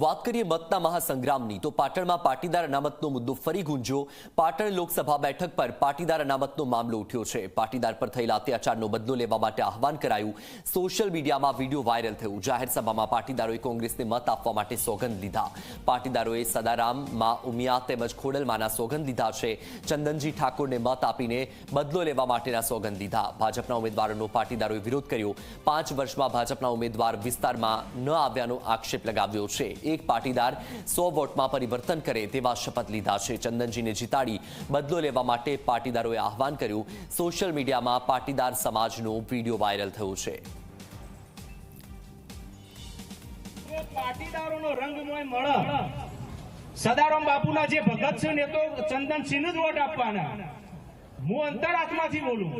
વાત કરીએ મતના મહાસંગ્રામની, તો પાટણમાં પાટીદાર અનામતનો મુદ્દો ફરી ગુંજ્યો પાટણ લોકસભા બેઠક પર પાટીદાર અનામતનો મામલો ઉઠ્યો છે. પાટીદાર પર થયેલા અત્યાચારનો બદલો લેવા માટે આહવાન કરાયું. સોશિયલ મીડિયામાં વીડિયો વાયરલ થયું. જાહેર સભામાં પાટીદારોએ કોંગ્રેસને મત આપવા માટે સોગંદ લીધા. પાટીદારોએ સદારામમાં ઉમિયા તેમજ ખોડલમાના સોગંદ લીધા છે. ચંદનજી ઠાકોરને મત આપીને બદલો લેવા માટેના સોગંદ લીધા. ભાજપના ઉમેદવારોનો પાટીદારોએ વિરોધ કર્યો. પાંચ વર્ષમાં ભાજપના ઉમેદવાર વિસ્તારમાં ન આવ્યાનો આક્ષેપ લગાવ્યો છે. એક પાટીદાર સો વોટમાં પરિવર્તન કરે તેવા શપથ લીધા છે. ચંદનજીને જીતાડી બદલો લેવા માટે પાટીદારોએ આહવાન કર્યું. સોશિયલ મીડિયામાં પાટીદાર સમાજનો વીડિયો વાયરલ થયો છે. પાટીદારોનો રંગમય મળે બાપુના જે ભગત છે ને તો ચંદનસિંહ જ વોટ આપવાના. હું અંતરાત્માથી બોલું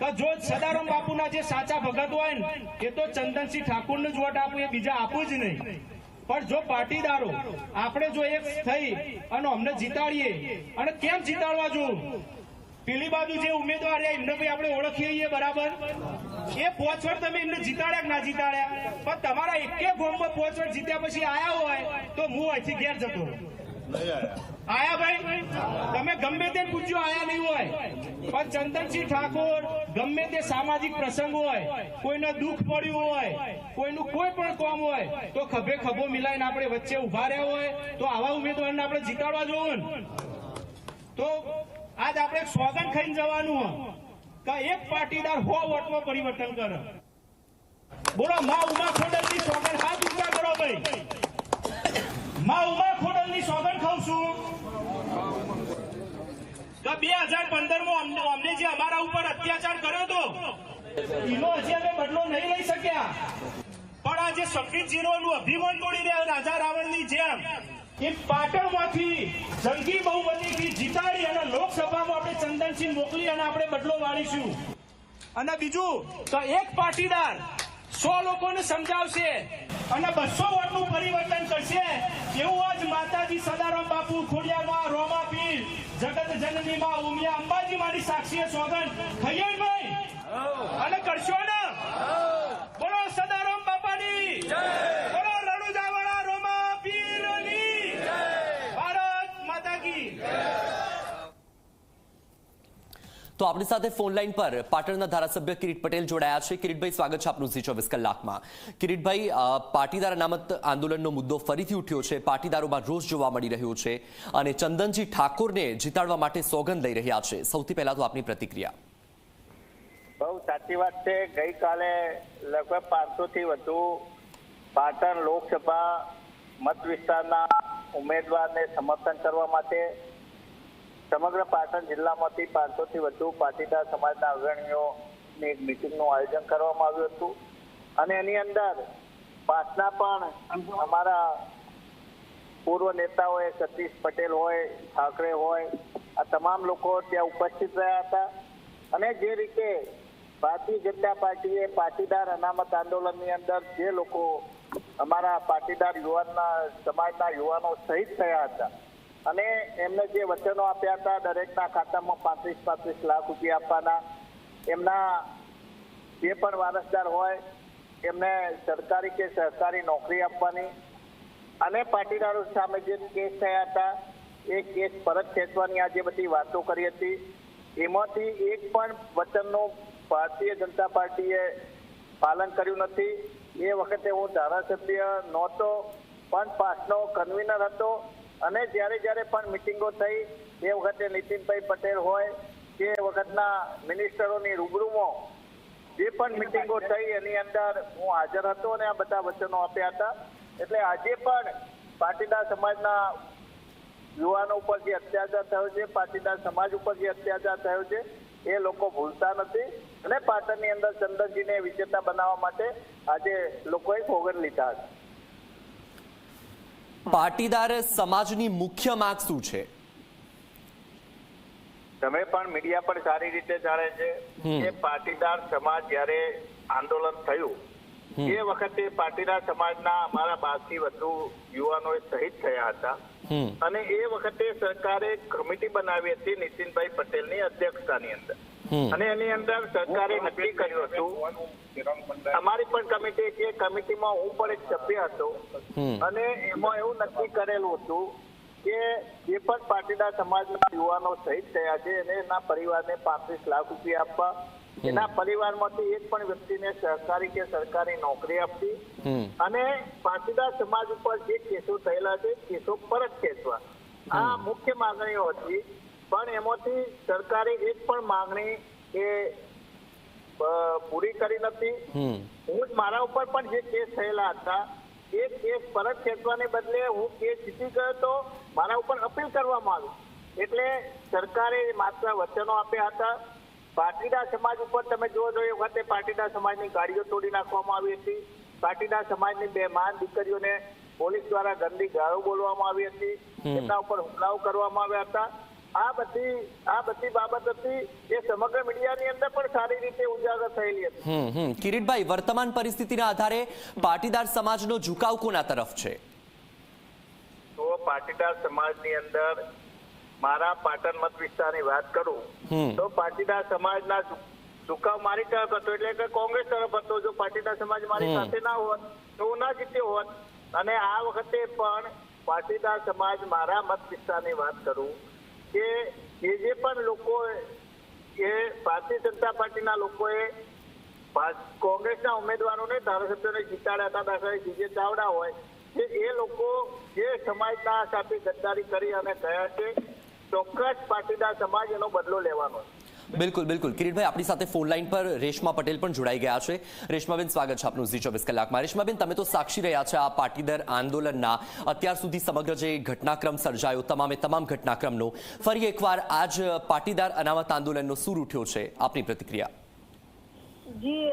કે જો સદારામ બાપુના જે સાચા ભગત હોય ને, એ તો ચંદનસિંહ ઠાકોરને જ વોટ આપું, એ બીજા આપું જ નહીં. પણ જો પાટીદારો આપણે જો એક થઈ અને અમને જીતાડીએ અને કેમ જીતાડવા જોવું પેલી બાજુ જે ઉમેદવાર એમને ભાઈ આપણે ઓળખીએ બરાબર? એ પોચવડ તમે એમને જીતાડ્યા કે ના જીતાડ્યા? પણ તમારા એકે ગોમમાં પોચવડ જીત્યા પછી આયા હોય તો હું અહીંથી ઘેર જતો. આયા. ભાઈ? તમે ગમે તે પૂછ્યું આયા નહીં હોય. પણ ચંદનસિંહ ઠાકોર ગમે તે સામાજિક પ્રસંગ હોય કોઈને દુઃખ પડ્યું હોય કોઈનું કોઈ પણ કામ હોય, તો ખભે ખભો મિલાઈને આપણે વચ્ચે ઊભા રહ્યા હોય, તો આવા ઉમેદવારને આપણે જીતાડવા જોવું તો આજ આપણે સ્વાગત ખાઈને જવાનું હોય. કે એક પાટીદાર હો વોટમાં પરિવર્તન કરે. બોલો, મા ઉમા ખોડલની સોગન હાથ ઊંચા કરો ભાઈ. મા ઉમા ખોડલની સોગન ખાઉં છું. કે બે હજાર પંદરમાં અમને જે અમારા ઉપર અત્યાચાર કર્યો હતો એનો હજી અમે બદલો નહીં લઈ શક્યા. પણ આ જે અભિમાન તોડી રહ્યા રાજા રાવણની જેમ. એ પાટણમાંથી જંગી બહુમતીથી જીતાડી અને લોકસભામાં આપણે ચંદનસિંહ મોકલી અને આપણે બદલો વાળીશું. અને બીજું, તો એક પાટીદાર સો લોકોને સમજાવશે અને બસો વોટનું પરિવર્તન કરશે. એવું આજ માતાજી સદારામ બાપુ ખોડિયામાં રોમા પીર જગત જનની માં ઉમિયા અંબાજી મારી સાક્ષીએ સોગંદ ખાઈએ ને ભાઈ અને કરશો ને બોલો સદારામ બાપાની બોલો રણુજાવાળા રોમા પીરની ભારત માતા કી તો આપણી સાથે ફોન લાઈન પર પાટણના ધારાસભ્ય કિરીટ પટેલ જોડાયા છે. કિરીટભાઈ, સ્વાગત છે આપનું ઝી ચોવીસ કલાકમાં. કિરીટભાઈ પાટીદાર અનામત આંદોલનનો મુદ્દો ફરીથી ઉઠ્યો છે. પાટીદારોમાં રોષ જોવા મળી રહ્યો છે અને ચંદનજી ઠાકોરને જીતાડવા માટે સોગંદ લઈ રહ્યા છે. સૌથી પહેલા તો આપની પ્રતિક્રિયા. બહુ સાચી વાત છે. ગઈકાલે લગભગ પાંચસો થી વધુ પાટણ લોકસભા મત વિસ્તારના ઉમેદવારને સમર્થન કરવા માટે સમગ્ર પાટણ જિલ્લામાંથી પાંચસો થી વધુ પાટીદાર સમાજના અગ્રણીઓની એક મિટિંગનું આયોજન કરવામાં આવ્યું હતું. અને એની અંદર પાસના પણ અમારા પૂર્વ નેતાઓએ સતીશ પટેલ હોય, ઠાકરે હોય, આ તમામ લોકો ત્યાં ઉપસ્થિત રહ્યા હતા. અને જે રીતે ભારતીય જનતા પાર્ટીએ પાટીદાર અનામત આંદોલનની અંદર જે લોકો અમારા પાટીદાર યુવાનના, સમાજના યુવાનો શહીદ થયા હતા અને એમને જે વચનો આપ્યા હતા, દરેકના ખાતામાં પાંત્રીસ પાંત્રીસ લાખ રૂપિયા આપવાના, એમના જે પણ વારસદાર હોય, એમને સરકારી કે સહકારી નોકરી આપવાની અને પાટીદારો સામે જે કેસ થયા હતા, એ કેસ પરત ખેંચવાની આ જે બધી વાતો કરી હતી, એમાંથી એક પણ વચનનું ભારતીય જનતા પાર્ટીએ પાલન કર્યું નથી. એ વખતે હું ધારાસભ્ય નહોતો, પણ પાસનો કન્વીનર હતો. અને જ્યારે જ્યારે પણ મિટિંગો થઈ, એ વખતે નીતિનભાઈ પટેલ હોય કે વખતના મિનિસ્ટરોની રૂબરૂમાં જે પણ મિટિંગો થઈ, એની અંદર હું હાજર હતો અને આ બધા વચનો આપ્યા હતા. એટલે આજે પણ પાટીદાર સમાજના યુવાનો ઉપર જે અત્યાચાર થયો છે, પાટીદાર સમાજ ઉપર જે અત્યાચાર થયો છે, એ લોકો ભૂલતા નથી અને પાટણની અંદર ચંદનજીને વિજેતા બનાવવા માટે આજે લોકોએ સોગંદ લીધા હતા. પાટીદાર સમાજની મુખ્ય માંગ શું છે? તમે પણ મીડિયા પર સારી રીતે જાણે છે કે પાટીદાર સમાજ જ્યારે આંદોલન થયું એ વખતે પાટીદાર સમાજના અમારા બારથી વધુ યુવાનો શહીદ થયા હતા. અને એ વખતે સરકારે કમિટી બનાવી હતી નીતિનભાઈ પટેલની અધ્યક્ષતાની અંદર. અને એની અંદર સરકારે નક્કી કર્યું હતું. અમારી પણ કમિટી છે કમિટીમાં હું પણ એક સભ્ય હતો. અને એમાં એવું નક્કી કરેલું હતું કે જે પણ પાટીદાર સમાજના યુવાનો શહીદ થયા છે એને એના પરિવારને પાંત્રીસ લાખ રૂપિયા આપવા. એના પરિવારમાંથી એક પણ વ્યક્તિને સરકારી કે સરકારી નોકરી આપવી. અને પાટીદાર સમાજ ઉપર જે કેસો થયેલા છે કેસો પરત ખેંચવા આ મુખ્ય માંગણીઓ હતી પણ એમાંથી સરકારે એક પણ માંગણી એ પૂરી કરી નથી. હું જ મારા ઉપર પણ જે કેસ થયેલા હતા એ કેસ પરત ખેંચવાને બદલે હું કેસ જીતી ગયો તો મારા ઉપર અપીલ કરવામાં આવી. એટલે સરકારે માત્ર વચનો આપ્યા હતા. પાટીદાર સમાજ ઉપર તમે જુઓ તો એ વખતે પાટીદાર સમાજની ગાડીઓ તોડી નાખવામાં આવી હતી. પાટીદાર સમાજની બે માન દીકરીઓને પોલીસ દ્વારા ગંદી ગાળો બોલવામાં આવી હતી. એમના ઉપર હુમલાઓ કરવામાં આવ્યા હતા. આ બધી આ બધી બાબત હતી એ સમગ્ર મીડિયાની અંદર પણ સારી રીતે ઉજાગર થયેલી હતી. હમ હમ. કિરીટભાઈ વર્તમાન પરિસ્થિતિના આધારે પાટીદાર સમાજનો ઝુકાવ કોના તરફ છે? તો પાટીદાર સમાજની અંદર મારા પાટણ મત વિસ્તારની વાત કરું તો પાટીદાર સમાજના ઝુકાવ મારી તરફ હતો એટલે કે કોંગ્રેસ તરફ હતો જો પાટીદાર સમાજ મારી સાથે ના હોત તો હું ના જીત્યો હોત. અને આ વખતે પણ પાટીદાર સમાજ મારા મત વિસ્તારની વાત કરું કે જે જે પણ લોકો એ ભારતીય જનતા પાર્ટીના લોકોએ કોંગ્રેસના ઉમેદવારોને ધારાસભ્યોને જીતાડ્યા હતા, દાખલા જીજે ચાવડા હોય કે એ લોકો જે સમાજના સાથે ગદ્દારી કરી અને ગયા છે, ચોક્કસ પાટીદાર સમાજ એનો બદલો લેવાનો છે. બિલકુલ બિલકુલ. કિરીટભાઈ, આપણી સાથે ફોન લાઈન પર રેશમા પટેલ પણ જોડાઈ ગયા છે. રેશમાબેન, સ્વાગત છે આપનું ઝી ચોવીસ કલાકમાં. રેશમાબેન, તમે તો સાક્ષી રહ્યા છે આ પાટીદાર આંદોલનના. અત્યાર સુધી સમગ્ર જે ઘટનાક્રમ સર્જાયો, તમામે તમામ ઘટનાક્રમનો, ફરી એકવાર આજ પાટીદાર અનામત આંદોલનનો સૂર ઉઠ્યો છે. આપની પ્રતિક્રિયા. જી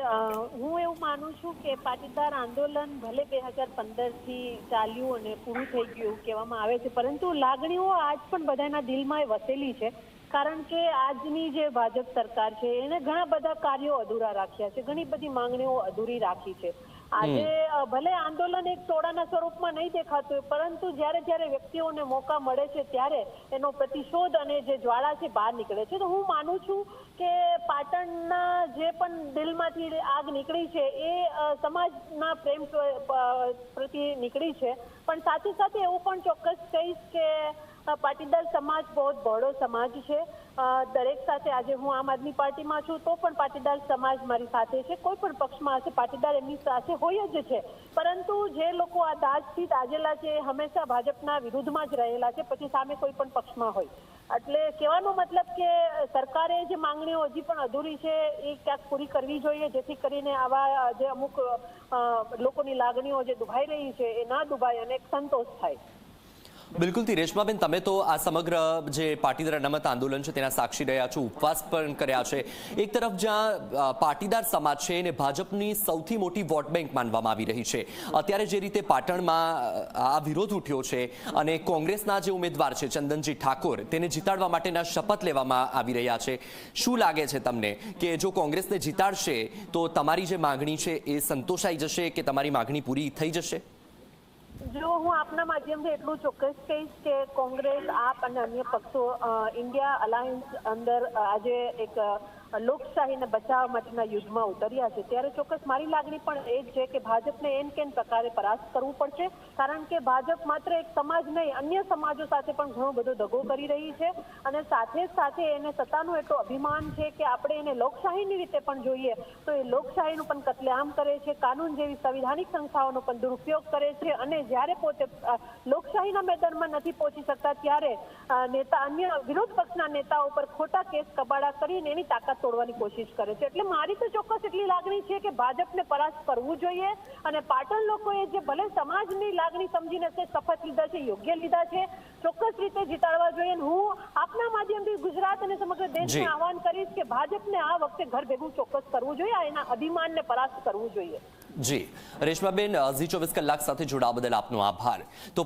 હું એવું માનું છું કે પાટીદાર આંદોલન ભલે બે હજાર પંદરથી ચાલ્યું અને પૂરું થઈ ગયું કહેવામાં આવે છે, પરંતુ લાગણીઓ આજ પણ બધાના દિલમાં વસેલી છે. કારણ કે આજની જે ભાજપ સરકાર છે એને ઘણા બધા કાર્યો અધૂરા રાખ્યા છે ઘણી બધી માંગણીઓ અધૂરી રાખી છે. આજે ભલે આંદોલન એક ટોળાના સ્વરૂપમાં નહીં દેખાતું પરંતુ જ્યારે જ્યારે વ્યક્તિઓને મોકા મળે છે ત્યારે એનો પ્રતિશોધ અને જે જ્વાળા છે બહાર નીકળે છે. તો હું માનું છું કે પાટણના જે પણ દિલમાંથી આગ નીકળી છે એ સમાજના પ્રેમ પ્ર- પ્રત્યે નીકળી છે. પણ સાથે સાથે એવું પણ ચોક્કસ કહીશ કે પાટીદાર સમાજ બહુ બહોળો સમાજ છે. દરેક સાથે આજે હું આમ આદમી પાર્ટીમાં છું તો પણ પાટીદાર સમાજ મારી સાથે છે. કોઈ પણ પક્ષમાં હશે, પાટીદાર એમની સાથે હોય જ છે. પરંતુ જે લોકો આ દાજથી દાજેલા છે, એ હંમેશા ભાજપના વિરુદ્ધમાં જ રહેલા છે, પછી સામે કોઈ પણ પક્ષમાં હોય. એટલે કહેવાનો મતલબ કે સરકારે જે માંગણીઓ હજી પણ અધૂરી છે, એ ક્યાંક પૂરી કરવી જોઈએ, જેથી કરીને આવા જે અમુક લોકોની લાગણીઓ જે દુભાઈ રહી છે, એ ના દુભાય અને સંતોષ થાય. બિલકુલથી રેશમાબેન, તમે તો આ સમગ્ર જે પાટીદાર અનામત આંદોલન છે તેના સાક્ષી રહ્યા છો, ઉપવાસ પણ કર્યા છે. એક તરફ જ્યાં પાટીદાર સમાજ છે એને ભાજપની સૌથી મોટી વોટ બેંક માનવામાં આવી રહી છે. અત્યારે જે રીતે પાટણમાં આ વિરોધ ઉઠ્યો છે અને કોંગ્રેસના જે ઉમેદવાર છે ચંદનજી ઠાકોર, તેને જીતાડવા માટેના શપથ લેવામાં આવી રહ્યા છે. શું લાગે છે તમને કે જો કોંગ્રેસને જીતાડશે તો તમારી જે માગણી છે એ સંતોષાઈ જશે કે તમારી માગણી પૂરી થઈ જશે? જો હું આપના માધ્યમથી એટલું ચોક્કસ કહીશ કે કોંગ્રેસ, આપ અને અન્ય પક્ષો ઇન્ડિયા અલાયન્સ અંદર આજે એક લોકશાહીને બચાવવા માટેના યુદ્ધમાં ઉતર્યા છે. ત્યારે ચોક્કસ મારી લાગણી પણ એ છે કે ભાજપને એન કેન પ્રકારે પરાસ્ત કરવું પડશે, કારણ કે ભાજપ માત્ર એક સમાજ નહીં, અન્ય સમાજો સાથે પણ ઘણો બધો દગો કરી રહી છે અને સાથે સાથે એને સત્તાનું એટલું અભિમાન છે કે આપણે એને લોકશાહીની રીતે પણ જોઈએ તો એ લોકશાહીનું પણ કતલેઆમ કરે છે, કાનૂન જેવી સંવિધાનિક સંસ્થાઓનો પણ દુરુપયોગ કરે છે અને જ્યારે પોતે લોકશાહીના મેદાનમાં નથી પહોંચી શકતા ત્યારે નેતા, અન્ય વિરોધ પક્ષના નેતાઓ પર ખોટા કેસ કબાડા કરીને એની તાકાત તોડવાની કોશિશ કરે છે. એટલે મારી તો ચોક્કસ એટલી લાગણી છે કે ભાજપને પરાસ્ત કરવું જોઈએ અને પાટણ લોકોએ જે ભલે સમાજની લાગણી સમજીને તે શપથ લીધા છે યોગ્ય લીધા છે ચોક્કસ રીતે જીતાડવા જોઈએ અને હું આપના માધ્યમથી ગુજરાત અને સમગ્ર દેશને. આહવાન કરીશ કે ભાજપને આ વખતે ઘર ભેગું ચોક્કસ કરવું જોઈએ એના અભિમાનને પરાસ્ત કરવું જોઈએ. જી. રેશમાબેન ઝી ચોવીસ કલાક સાથે જોડાવા બદલ આપનો આભાર. તો